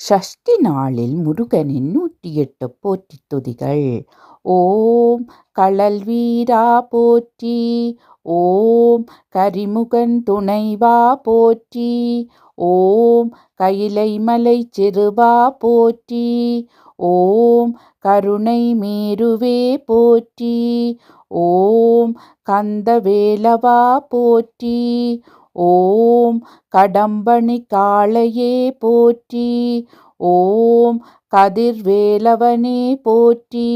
ஷஷ்டி நாளில் முருகனின் நூற்றி எட்டு போற்றி துதிகள். ஓம் களல் வீரா போற்றி ஓம் கரிமுகன் துணைவா போற்றி ஓம் கைலை மலை சிறுவா போற்றி ஓம் கருணை மேருவே போற்றி ஓம் கந்தவேலவா போற்றி ஓம் கடம்பணி காளையே போற்றி. ஓம் கதிர்வேலவனே போற்றி.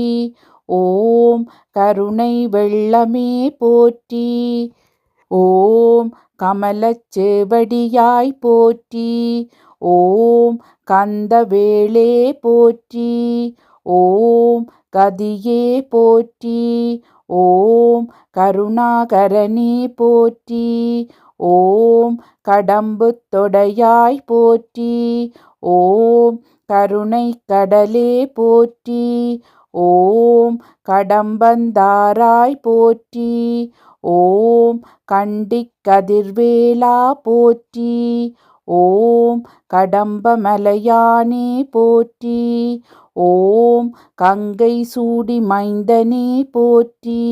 ஓம் கருணை வெள்ளமே போற்றி. ஓம் கமலச்சேவடியாய் போற்றி. ஓம் கந்தவேளே போற்றி. ஓம் கதியே போற்றி. ஓம் கருணாகரணி போற்றி. ஓம் கடம்பு தொடையாய் போற்றி ஓம் கருணை கடலே போற்றி ஓம் கடம்பந்தாராய் போற்றி ஓம் கண்டிக் கதிர்வேலா போற்றி ஓம் கடம்பமலையானே போற்றி ஓம் கங்கை சூடி மைந்தனே போற்றி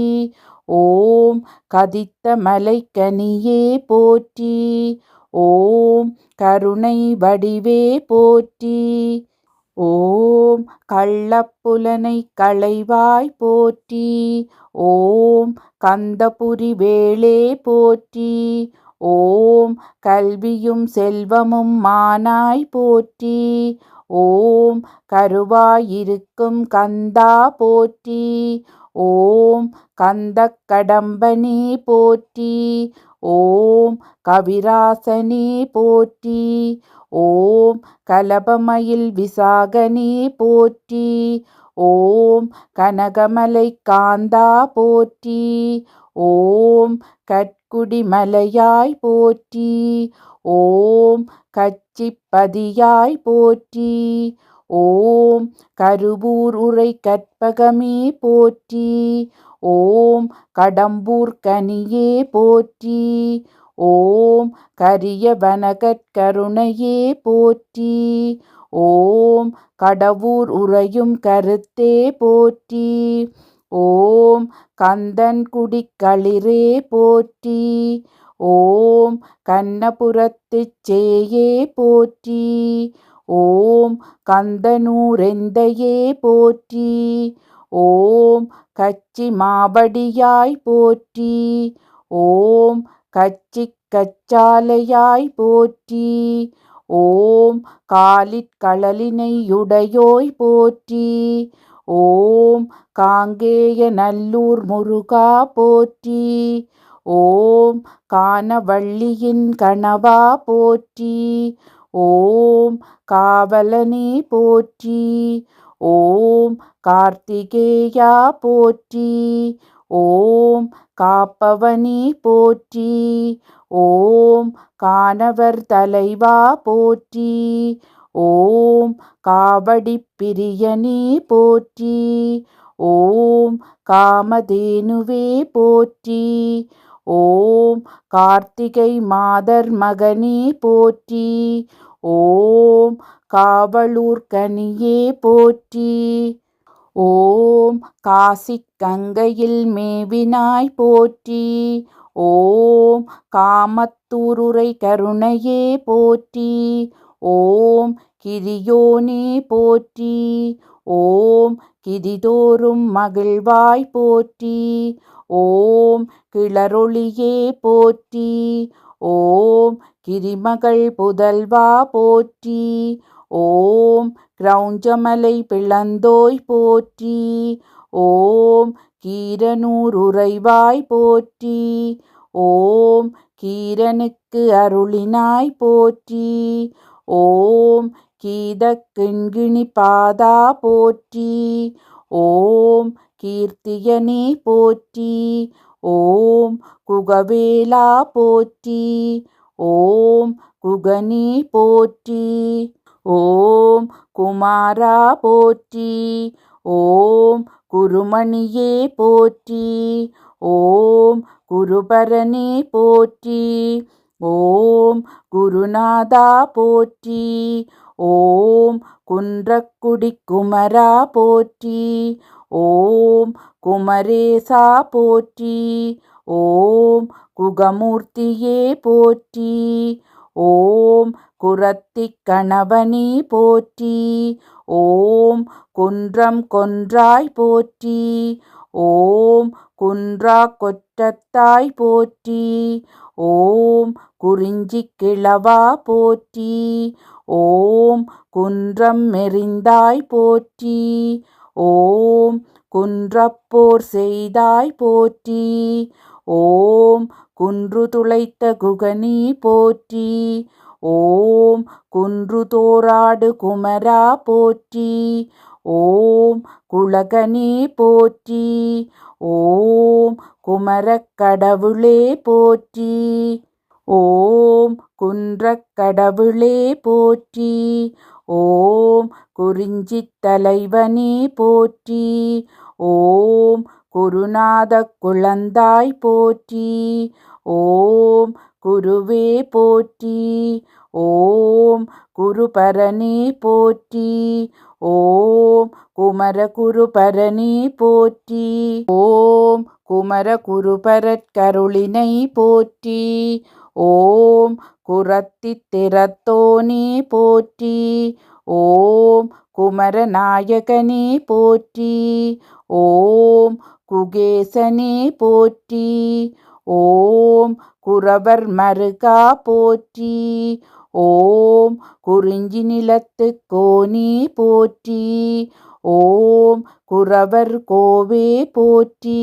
ஓம் கதித்த மலைக்கனியே போற்றி. ஓம் கருணை வடிவே போற்றி. ஓம் கள்ளப்புலனை களைவாய் போற்றி. ஓம் கந்தபுரி வேளே போற்றி. ஓம் கல்வியும் செல்வமும் மானாய் போற்றி. ஓம் கருவாயிருக்கும் கந்தா போற்றி. ஓம் கந்த கடம்பனே போற்றி ஓம் கவிராசனே போற்றி ஓம் கலபமயில் விசாகனே போற்றி ஓம் கனகமலை காந்தா போற்றி ஓம் கட்குடிமலையாய் போற்றி ஓம் கச்சிப்பதியாய் போற்றி ஓம் கருவூர் உரை கற்பகமே போற்றி. ஓம் கடம்பூர் கனியே போற்றி. ஓம் கரிய வனகற்கருணையே போற்றி. ஓம் கடவுர் உறையும் கருத்தே போற்றி. ஓம் கந்தன் குடிக்களிரே போற்றி. ஓம் கண்ணபுரத்துச் சேயே போற்றி. ஓம் கந்தனூரெந்தையே போற்றி. ஓம் கச்சி மாபடியாய் போற்றி. ஓம் கச்சி கச்சாலையாய் போற்றி. ஓம் காலிற்கழலினையுடையோய் போற்றி. ஓம் காங்கேய நல்லூர் முருகா போற்றி. ஓம் கானவள்ளியின் கணவா போற்றி. ஓம் காவலனே போற்றி ஓம் கார்த்திகேயா போற்றி ஓம் காப்பவனே போற்றி ஓம் கானவர் தலைவா போற்றி ஓம் காவடி பிரியனே போற்றி ஓம் காமதேனுவே போற்றி ஓம் கார்த்திகை மாதர் மகனே போற்றி. ஓம் காவலூர் கனியே போற்றி. ஓம் காசி கங்கையில் மேவினாய் போற்றி. ஓம் காமத்தூருரை கருணையே போற்றி. ஓம் கிரியோனே போற்றி. ஓம் கிரிதோறும் மகிழ்வாய் போற்றி. ஓம் கிளரொளியே போற்றி ஓம் கிரிமகள் புதல்வா போற்றி ஓம் கிரௌஞ்சமலை பிளந்தோய் போற்றி ஓம் கீரனூர் உறைவாய் போற்றி ஓம் கீரனுக்கு அருளினாய் போற்றி ஓம் கீதக்கிண்கிணி பாதா போற்றி ஓம் கீர்த்தியனே போற்றி ஓம் குகவேலா போற்றி ஓம் குகனே போற்றி ஓம் குமாரா போற்றி ஓம் குருமணியே போற்றி ஓம் குருபரனே போற்றி ஓம் குருநாதா போற்றி ஓம் குன்றக்குடி குமரா போற்றி ஓம் குமரேசா போற்றி. ஓம் குகமூர்த்தியே போற்றி. ஓம் குரத்தி கணவனே போற்றி. ஓம் குன்றம் கொன்றாய் போற்றி. ஓம் குன்றா கொற்றத்தாய் போற்றி. ஓம் குறிஞ்சி கிழவா போற்றி. ஓம் குன்றம் மெறிந்தாய் போற்றி. ஓம் குன்றப்போர் செய்தாய் போற்றி. ஓம் குன்று துளைத்த குகனி போற்றி. ஓம் குன்று தோராடு குமரா போற்றி. ஓம் குலகனே போற்றி. ஓம் குமரக்கடவுளே போற்றி. ஓம் குன்றக்கடவுளே போற்றி. ஓம் குறிஞ்சி தலைவனே போற்றி. ஓம் குருநாத குழந்தாய் போற்றி. ஓம் குருவே போற்றி. ஓம் குருபரனே போற்றி. ஓம் குமரகுருபரனே போற்றி. ஓம் குமரகுருபரற்கருளினை போற்றி. ஓம் குரத்தி திறத்தோனே போற்றி. ஓம் குமரநாயகனே போற்றி. ஓம் குகேசனே போற்றி. ஓம் குறவர் மருகா போற்றி. ஓம் குறிஞ்சி நிலத்து கோனே போற்றி. ஓம் குறவர் கோவே போற்றி.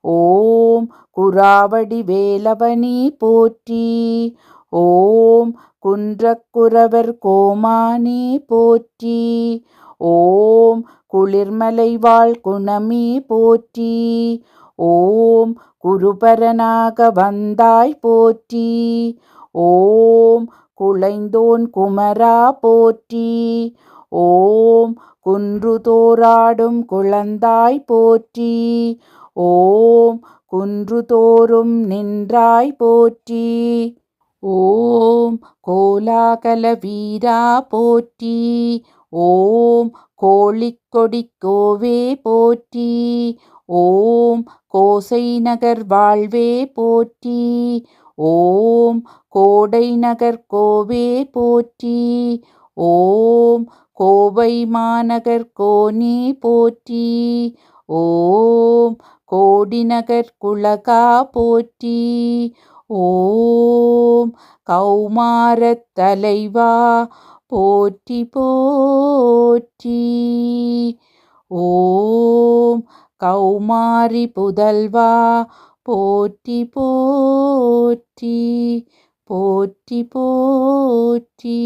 ஓம் குராவடி வேலவனி போற்றி. ஓம் குன்றக்குறவர் கோமானி போற்றி. ஓம் குளிர்மலை வாழ் குணமி போற்றி. ஓம் குருபரனாக வந்தாய் போற்றி. ஓம் குளைந்தோன் குமரா போற்றி. ஓம் குன்று தோராடும் குழந்தாய் போற்றி. ஓம் குன்று தோறும் நின்றாய் போற்றி. ஓம் கோலாகல வீரா போற்றி. ஓம் கோழிக்கொடி கோவே போற்றி. ஓம் கோசை நகர் வாழ்வே போற்றி. ஓம் கோடை நகர் கோவே போற்றி. ஓம் கோவை மாநகர் கோனே போற்றி. ஓம் கோடிநகர் குலகா போற்றி. ஓம் கௌமாரத் தலைவா போற்றி போற்றி. ஓம் கௌமாரி புதல்வா போற்றி போற்றி. போற்றி போற்றி.